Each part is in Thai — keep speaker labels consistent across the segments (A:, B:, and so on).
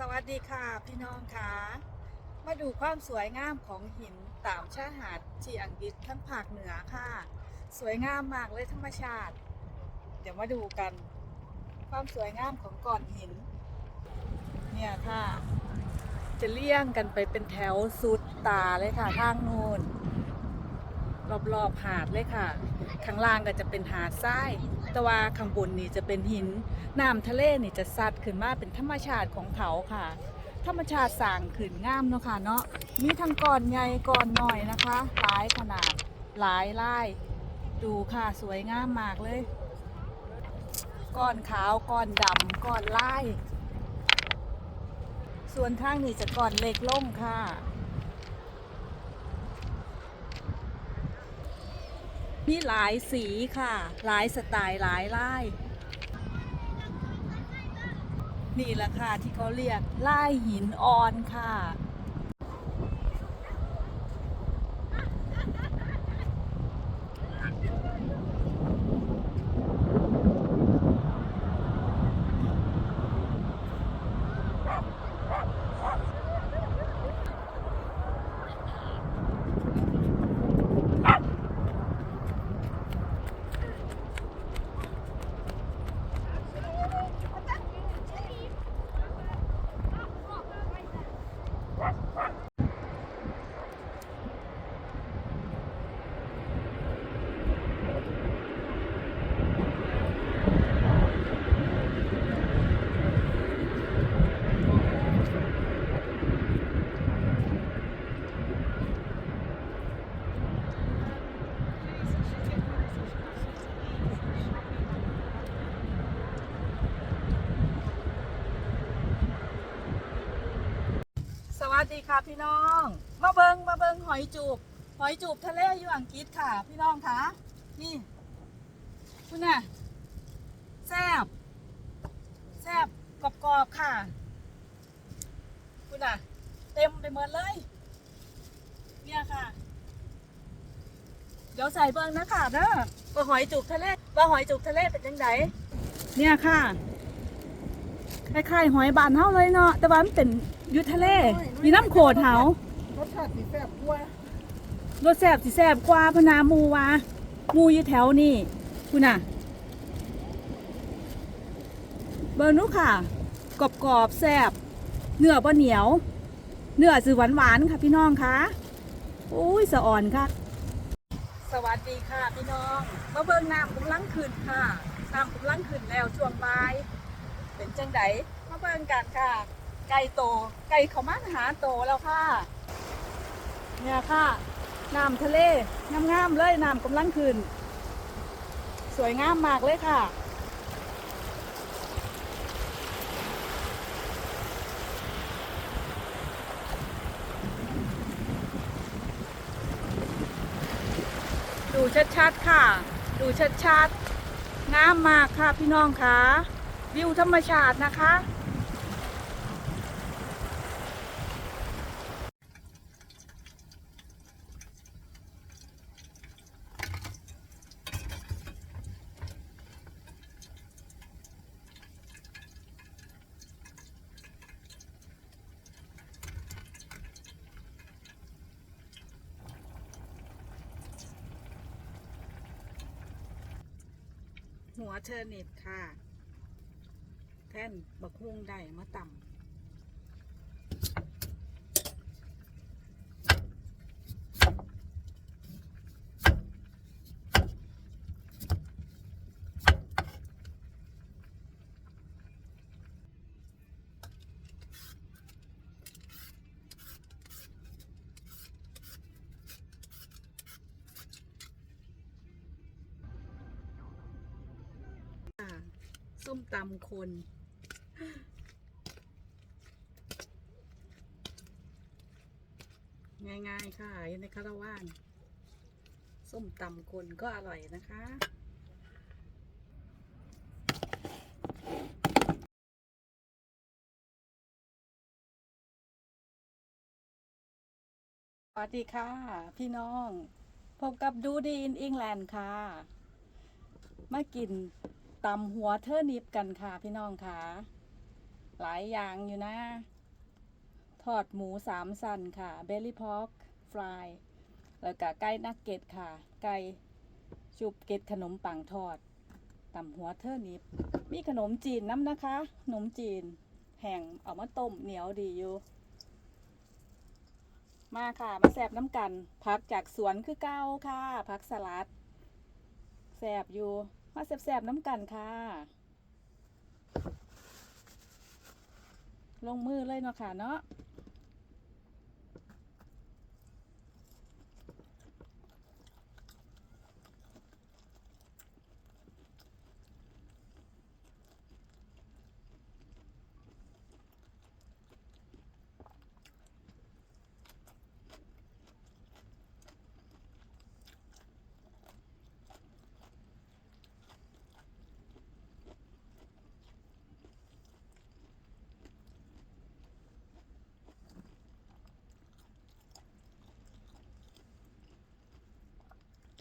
A: สวัสดีค่ะพี่น้องค่ะ มาดูความสวยงามของหินตามชายหาดที่อังกฤษทั้งภาคเหนือค่ะ สวยงามมากเลยธรรมชาติ เดี๋ยวมาดูกัน ความสวยงามของก้อนหิน เนี่ยค่ะ จะเลี่ยงกันไปเป็นแถวสุดตาเลยค่ะทางนู้น รอบๆหาดเลยค่ะ ข้างล่างก็จะเป็นหาดทราย แต่ว่าข้างบนนี่จะเป็นหิน น้ำทะเลนี่จะซัดขึ้นมาเป็นธรรมชาติของเขาค่ะ ธรรมชาติสร้างขึ้นงามเนาะค่ะเนาะ มีทั้งก้อนใหญ่ก้อนน้อยนะคะ หลายขนาด หลายลาย ดูค่ะสวยงามมากเลย ก้อนขาวก้อนดำก้อนลาย ส่วนข้างนี้จะก้อนเล็กลงค่ะ มีหลายสีค่ะ หลายสไตล์หลายลาย นี่แหละค่ะที่เขาเรียกลายหินอ่อนค่ะ สวัส ดีค่ะพี่น้อง มาเบิงมาเบิงหอยจูบ หอยจูบทะเลอยู่อังกฤษค่ะ พี่น้องคะนี่คุณน่ะแซบแซบกรอบๆค่ะ คุณน่ะ เต็มไปหมดเลย เนี่ยค่ะ เดี๋ยวใส่เบิงนะค่ะเด้อว่าหอยจูบทะเลว่าหอยจูบทะเลเป็นยังไงเนี่ยค่ะ คล้ายๆหอยบานเฮาเลยเนาะแต่ว่ามันเป็นอยุทะเลมีน้ำโขดเฮาร
B: สชาติสีแซ่บกว่าร
A: สแสบสิแสบกว่าพะนาหมูวาหมูอยู่แถวนี่คุณน่ะเบอร์นุค่ะกรอบกรอบๆแสบเนื้อบ่เหนียว เนื้อสือหวานหวานค่ะพี่น้องคะอุ้ยสะอ่อนค่ะสวัสดีค่ะพี่น้องมาเบิ่งน้ำกำลังขึ้นค่ะน้ำกำลังขึ้นแล้วช่วงบ่าย เป็นจังไดมาเบิ่งกันค่ะ ไก่โต ไก่เขามาหาโตแล้วค่ะ เนี่ยค่ะน้ำทะเลงามๆเลยน้ำกำลังขึ้น สวยงามมากเลยค่ะดูชัดๆค่ะ ดูชัดๆ งามมากค่ะพี่น้องค่ะ วิวธรรมชาตินะคะ หัวเทอร์นิปค่ะ แท่นบักฮุงได้มาต่ำส้มตำคน ง่ายๆค่ะอยู่ในคาราวานส้มตำคนก็อร่อยนะคะสวัสดีค่ะ พี่น้อง พบกับดูดีอินอิงแลนด์ค่ะ มากินตำหัวเทอร์นิปกันค่ะพี่น้องค่ะ หลายอย่างอยู่นะ ทอดหมูสามสันค่ะเบลลี่พอกฟรายแล้วก็ไก่นักเก็ตค่ะ ไก่ชุบเก็ตขนมปังทอดตำหัวเทอร์นิปมีขนมจีนน้ำนะคะ ขนมจีน แห้งเอามาต้มเหนียวดีอยู่ มาค่ะ มาแสบน้ำกันพักจากสวนคือเก้าค่ะพักสลัดแสบอยู่ มาแสบๆน้ำกันค่ะ ลงมือเลยเนาะค่ะเนาะ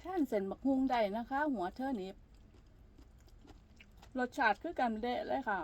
A: แท่นเส้นบักฮุงได้นะคะ หัวเทอร์นิบรสชาติคือกันเดะเลยค่ะ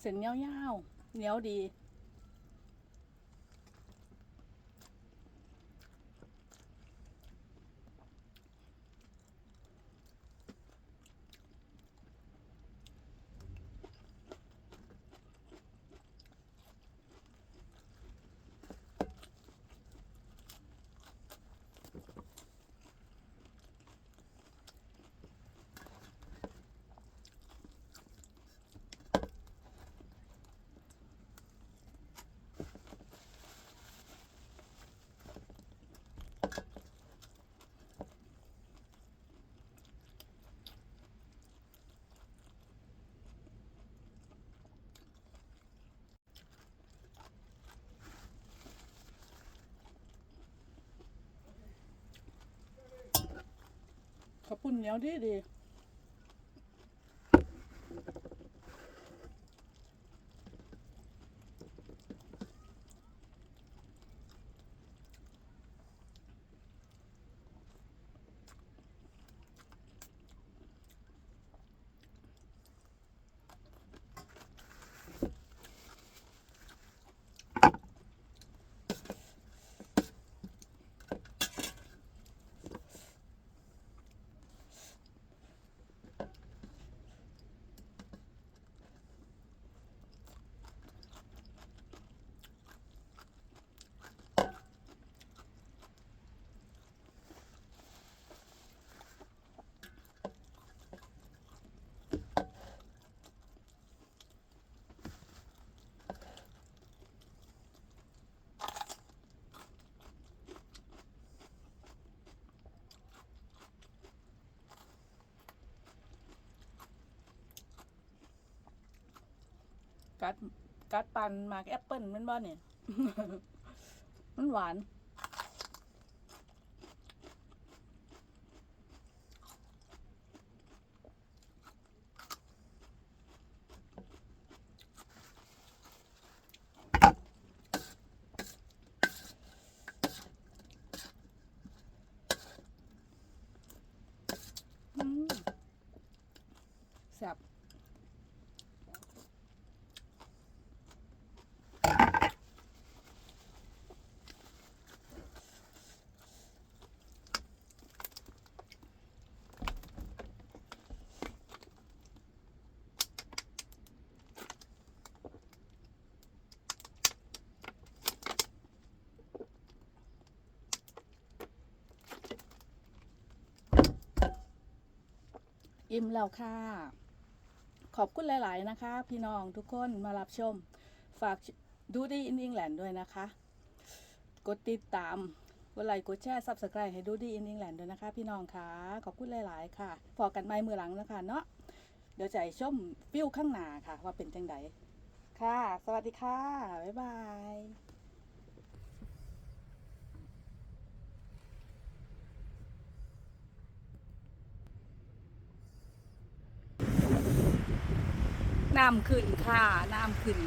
A: เส้นเงี้ยวยาวเหนียวดี ข้าวปุ้นเหนียวดีดี กัดกัดปันหมากแอปเปิลแมันบ่เนี่ย มันหวาน แซ่บ อิ่มแล้วค่ะ ขอบคุณหลาย ๆ นะคะ พี่น้องทุกคนมารับชม ฝากดูดีอิน n งแลนด์ด้วยนะคะ กดติดตามกดไลค์กดแชร์ซับสไครต์ให้ดูดีอิน n งแลนด์ด้วยนะคะ พี่น้องค่ะ ขอบคุณหลาย ๆ ค่ะพอกันไม่มือหลังแล้วค่ะเนาะเดี๋ยวจะให้ชมฟิวข้างหน้าค่ะ ว่าเป็นจังไดค่ะ สวัสดีค่ะ บ๊ายบาย น้ำขึ้นค่ะ น้ำขึ้น